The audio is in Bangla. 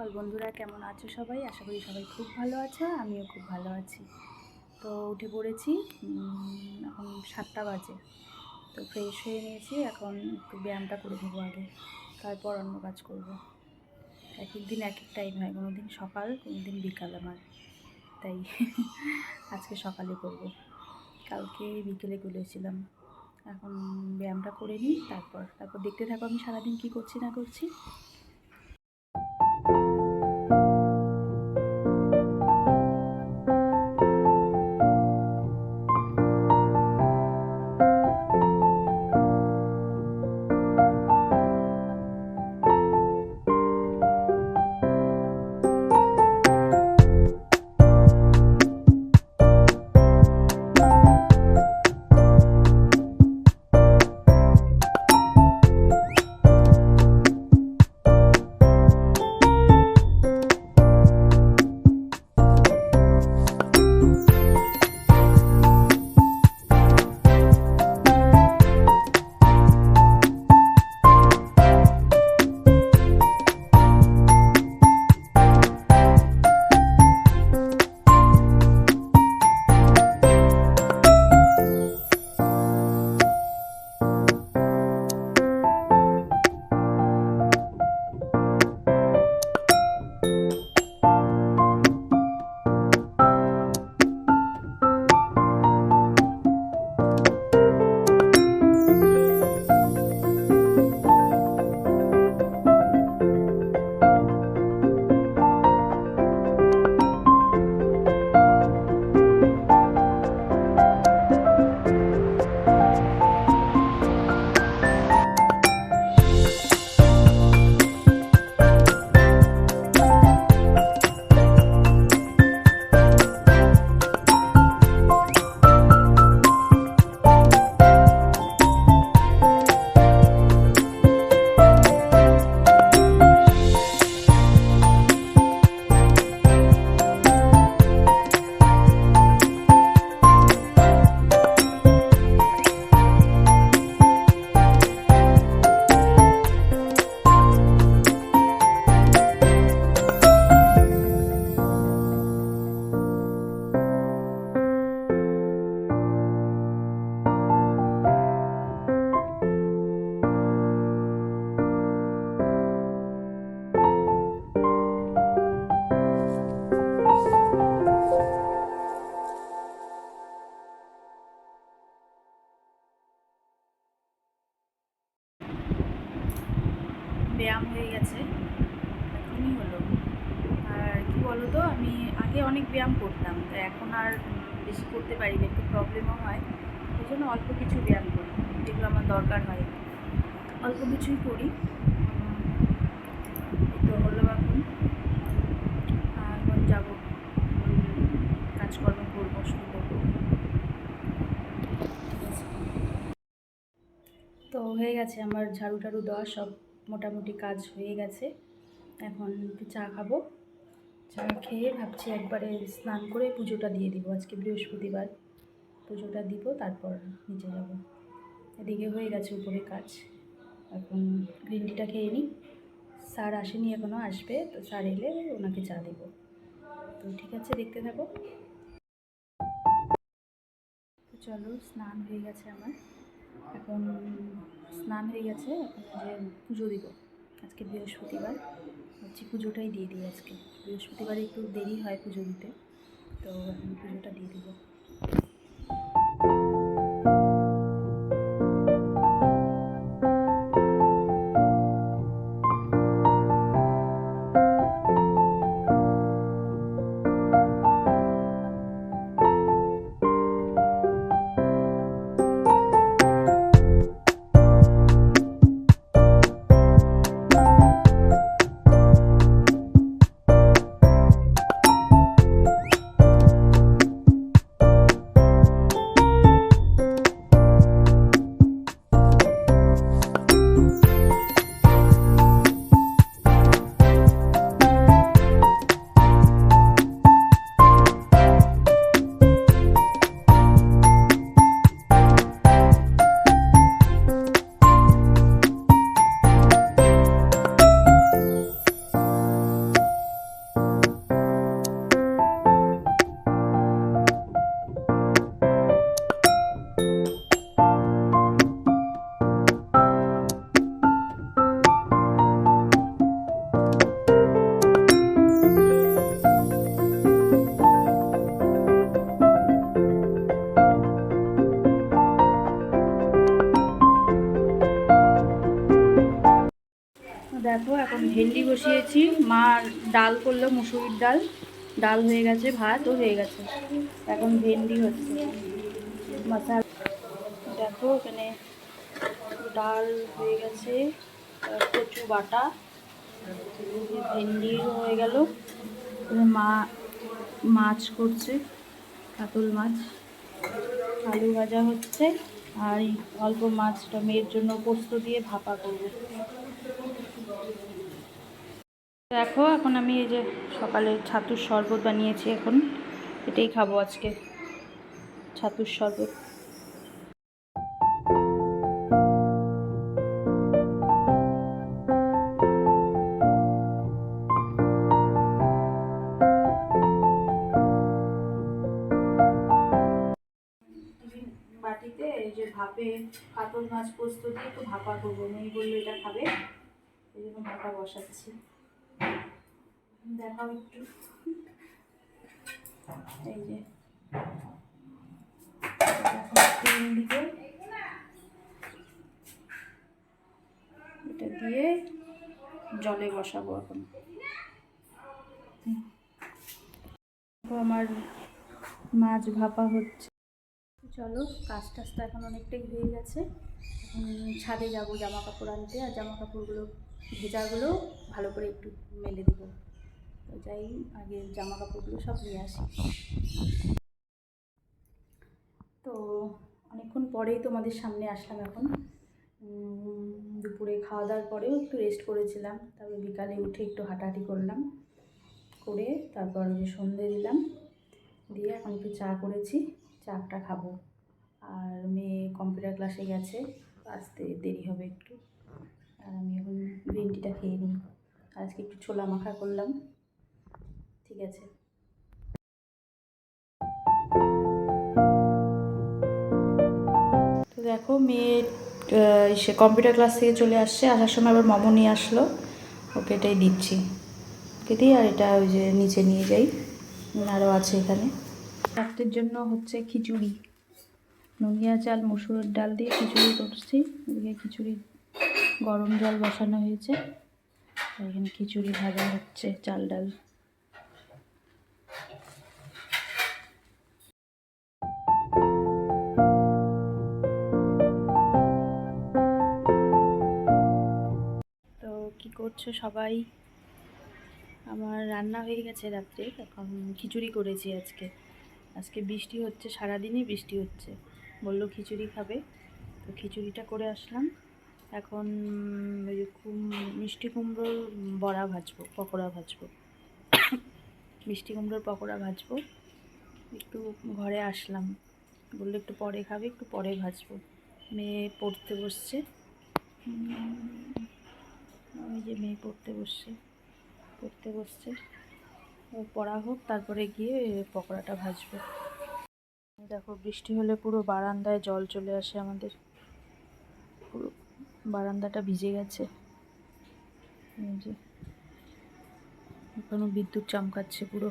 সকাল। বন্ধুরা, কেমন আছো সবাই? আশা করি সবাই খুব ভালো আছো, আমিও খুব ভালো আছি। তো উঠে পড়েছি এখন সাতটা বাজে। তো ফ্রেশ হয়ে নিয়েছি, এখন একটু ব্যায়ামটা করে দেবো আগে, তারপর অন্য কাজ করব। এক এক দিন এক এক টাইম হয় কোনো দিন সকাল কোনো দিন বিকাল আমার। তাই আজকে সকালে করব। কালকে বিকেলে করেছিলাম। এখন ব্যায়ামটা করে নিই, তারপর তারপর দেখতে থাকো আমি সারাদিন কী করছি, না করছি। ব্যায়াম হয়ে গেছে। এখনই হলো। আর কি বলো তো আমি আগে অনেক ব্যায়াম করতাম, তো এখন আর বেশি করতে পারি না, একটু প্রবলেমও হয়। ওই জন্য অল্প কিছু ব্যায়াম করি, যেগুলো আমার দরকার হয়। অল্প কিছুই করি। তো হলো এখন। এখন যাব কাজকর্ম করব, শুরু করব। তো হয়ে গেছে আমার ঝাড়ু টাড়ু দেওয়া সব। মোটামুটি কাজ হয়ে গেছে। এখন একটু চা খাব। চা খেয়ে ভাবছি একবারে স্নান করে পুজোটা দিয়ে দিব। আজকে বৃহস্পতিবার। পুজোটা দিব, তারপর নিচে যাব। এদিকে হয়ে গেছে উপরে কাজ। এখন গ্রিন টিটা খেয়ে নিই। স্যার আসেনি এখনও আসবে। তো স্যার এলে ওনাকে চা দেবো। তো ঠিক আছে, দেখতে থাকো। তো চলো, স্নান হয়ে গেছে আমার। এখন স্নান হয়ে গেছে, এখন যে পুজো দিব। আজকে বৃহস্পতিবার হচ্ছে পুজোটাই দিয়ে দিই আজকে। বৃহস্পতিবার একটু দেরি হয় পুজো দিতে, তো এখন পুজোটা দিয়ে দিব। এখন ভেন্ডি বসিয়েছি। মা ডাল করল, মুসুরির ডাল। ডাল হয়ে গেছে, ভাতও হয়ে গেছে। এখন ভেন্ডি হচ্ছে। মশালা দেখো এখানে ডাল হয়ে গেছে কচু বাটা। ভেন্ডি হয়ে গেল। মা মাছ করছে, কাতল মাছ। আলু ভাজা হচ্ছে, আর অল্প মাছটা মেয়ের জন্য পোস্ত দিয়ে ভাপা করব। দেখো, এখন আমি এই যে সকালে ছাতুর শরবত বানিয়েছি এখন। এটাই খাব আজকে, ছাতুর শরবত। বাটিতে এই যে ভাপে কাতল মাছ পোস্ত দিয়ে একটু ভাপা করব। মেয়ে বলল, এটা খাবে? এই জন্য ভাপা বসাচ্ছি। দেখাও একটু। এই যে। এটা দিয়ে জলে বসাবো এখন। আমার মাছ ভাপা হচ্ছে। চলো, কাজ টাজ তো এখন অনেকটাই হয়ে গেছে। এখন ছাদে যাব জামা কাপড় আনতে, আর জামা কাপড়গুলো ভেজাগুলো ভালো করে একটু মেলে দেবো। যাই, আগে জামা কাপড়গুলো সব নিয়ে আসি। তো অনেকক্ষণ পরেই তোমাদের সামনে আসলাম এখন। দুপুরে খাওয়া দাওয়ার পরেও একটু রেস্ট করেছিলাম। তারপর বিকালে উঠে একটু হাঁটাহাঁটি করলাম। করে তারপর যে সন্ধে দিলাম। দিয়ে এখন একটু চা করেছি। চাটা খাব। আর মেয়ে কম্পিউটার ক্লাসে গেছে। আসতে দেরি হবে একটু। আর আমি এখন গ্রিন টিটা খেয়ে নিই। আজকে একটু ছোলা মাখা করলাম। ঠিক আছে। তো দেখো মেয়ে সে কম্পিউটার ক্লাস থেকে চলে আসছে। আসার সময় আবার মমো নিয়ে আসলো। ওকে এটাই দিচ্ছি। দিই আর এটা ওই যে নিচে নিয়ে যাই। আরও আছে এখানে। রাত্রের জন্য হচ্ছে খিচুড়ি। নুনিয়া চাল, মসুরের ডাল দিয়ে খিচুড়ি করছি। এদিকে খিচুড়ি, গরম জল বসানো হয়েছে। এখানে খিচুড়ি ভাজা হচ্ছে, চাল ডাল। করছ সবাই। আমার রান্না হয়ে গেছে রাত্রে, এখন খিচুড়ি করেছি আজকে। আজকে বৃষ্টি হচ্ছে, সারাদিনই বৃষ্টি হচ্ছে। বলল খিচুড়ি খাবে। তো খিচুড়িটা করে আসলাম। এখন ওই মিষ্টি কুমড়োর বড়া ভাজবো, পকোড়া ভাজবো। মিষ্টি কুমড়োর পকোড়া ভাজবো। একটু ঘরে আসলাম। বলল একটু পরে খাবে, একটু পরে ভাজবো। মেয়ে পড়তে বসছে। ওই যে মেয়ে পড়তে বসছে। পড়তে বসছে। ও পড়া হোক, তারপরে গিয়ে পকোড়াটা ভাজবে। দেখো, বৃষ্টি হলে পুরো বারান্দায় জল চলে আসে আমাদের। পুরো বারান্দাটা ভিজে গেছে। এই যে এখনও বিদ্যুৎ চমকাচ্ছে পুরো।